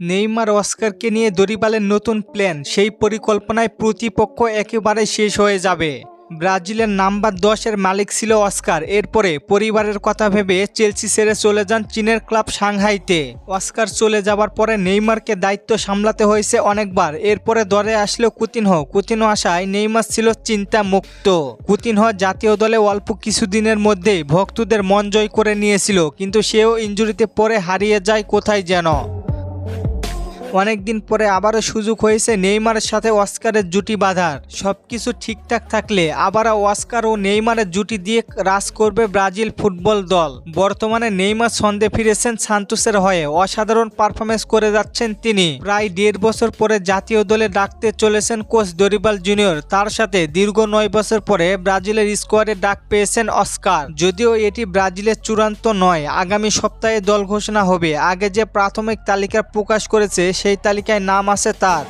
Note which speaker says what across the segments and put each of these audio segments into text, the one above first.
Speaker 1: Neymar অস্কারকে নিয়ে দরিবালের নতুন plan. সেই পরিকল্পনায় প্রতিপক্ষ একেবারে শেষ হয়ে যাবে। ব্রাজিলের নাম্বার দশের মালিক ছিল অস্কার। এরপরে পরিবারের কথা ভেবে চেলসি ছেড়ে চলে যান চীনের ক্লাব সাংহাইতে। অস্কার চলে যাবার পরে নেইমারকে দায়িত্ব সামলাতে হয়েছে অনেকবার। এরপরে দরে আসলো কুতিনহ। কুতিনহ আসায় নেইমার ছিল চিন্তা মুক্ত কুতিনহ জাতীয় দলে অল্প কিছুদিনের মধ্যেই ভক্তদের মন জয় করে নিয়েছিল, কিন্তু সেও ইঞ্জুরিতে পরে হারিয়ে যায় কোথায় যেন। অনেকদিন পরে আবারও সুযোগ হয়েছে নেইমারের সাথে অস্কারের জুটি বাঁধার। সব কিছু ঠিকঠাক থাকলে আবারও অস্কার ও নেইমারের জুটি দিয়ে রাজ করবে ব্রাজিল ফুটবল দল। বর্তমানে নেইমার ছন্দে ফিরেছেন সান্তোসের হয়ে। অসাধারণ পারফরমেন্স করে যাচ্ছেন তিনি। প্রায় দেড় বছর পরে জাতীয় দলে ডাকতে চলেছেন কোচ দরিবাল জুনিয়র। তার সাথে দীর্ঘ নয় বছর পরে ব্রাজিলের স্কোয়াডে ডাক পেয়েছেন অস্কার। যদিও এটি ব্রাজিলের চূড়ান্ত নয়, আগামী সপ্তাহে দল ঘোষণা হবে। আগে যে প্রাথমিক তালিকা প্রকাশ করেছে সেই তালিকায় নাম আছে তার।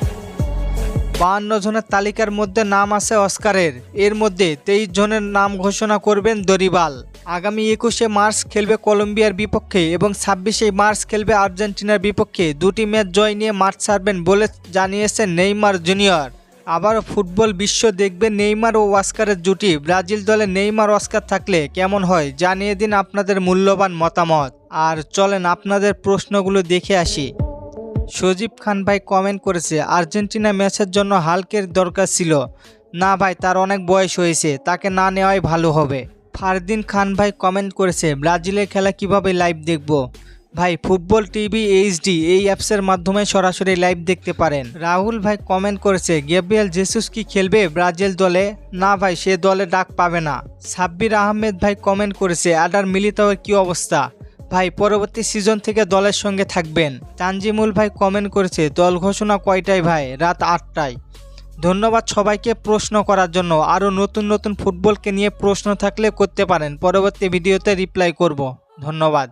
Speaker 1: বাহান্ন জনের তালিকার মধ্যে নাম আছে অস্কারের। এর মধ্যে তেইশ জনের নাম ঘোষণা করবেন দরিবাল। আগামী একুশে মার্চ খেলবে কলম্বিয়ার বিপক্ষে এবং ছাব্বিশে মার্চ খেলবে আর্জেন্টিনার বিপক্ষে। দুটি ম্যাচ জয় নিয়ে মাঠ ছাড়বেন বলে জানিয়েছেন নেইমার জুনিয়র। আবারও ফুটবল বিশ্ব দেখবে নেইমার ও অস্কারের জুটি। ব্রাজিল দলে নেইমার অস্কার থাকলে কেমন হয় জানিয়ে দিন আপনাদের মূল্যবান মতামত। আর চলেন আপনাদের প্রশ্নগুলো দেখে আসি। সজীব খান ভাই কমেন্ট করেছে, আর্জেন্টিনা ম্যাচের জন্য হালকের দরকার ছিল। না ভাই, তার অনেক বয়স হয়েছে, তাকে না নেওয়াই ভালো হবে। ফারদিন খান ভাই কমেন্ট করেছে, ব্রাজিলের খেলা কীভাবে লাইভ দেখব? ভাই, ফুটবল টিভি এইচডি এই অ্যাপসের মাধ্যমে সরাসরি লাইভ দেখতে পারেন। রাহুল ভাই কমেন্ট করেছে, গেব্রিয়েল জেসুস কি খেলবে ব্রাজিল দলে? না ভাই, সে দলে ডাক পাবে না। সাব্বির আহমেদ ভাই কমেন্ট করেছে আডার মিলিতাওয়ের কি অবস্থা? ভাই, পরবর্তী সিজন থেকে দলের সঙ্গে থাকবেন। তানজিমুল ভাই কমেন্ট করেছে, দল ঘোষণা কয়টায় ভাই? রাত আটটায়। ধন্যবাদ সবাইকে প্রশ্ন করার জন্য। আরও নতুন নতুন ফুটবলকে নিয়ে প্রশ্ন থাকলে করতে পারেন। পরবর্তী ভিডিওতে রিপ্লাই করব। ধন্যবাদ।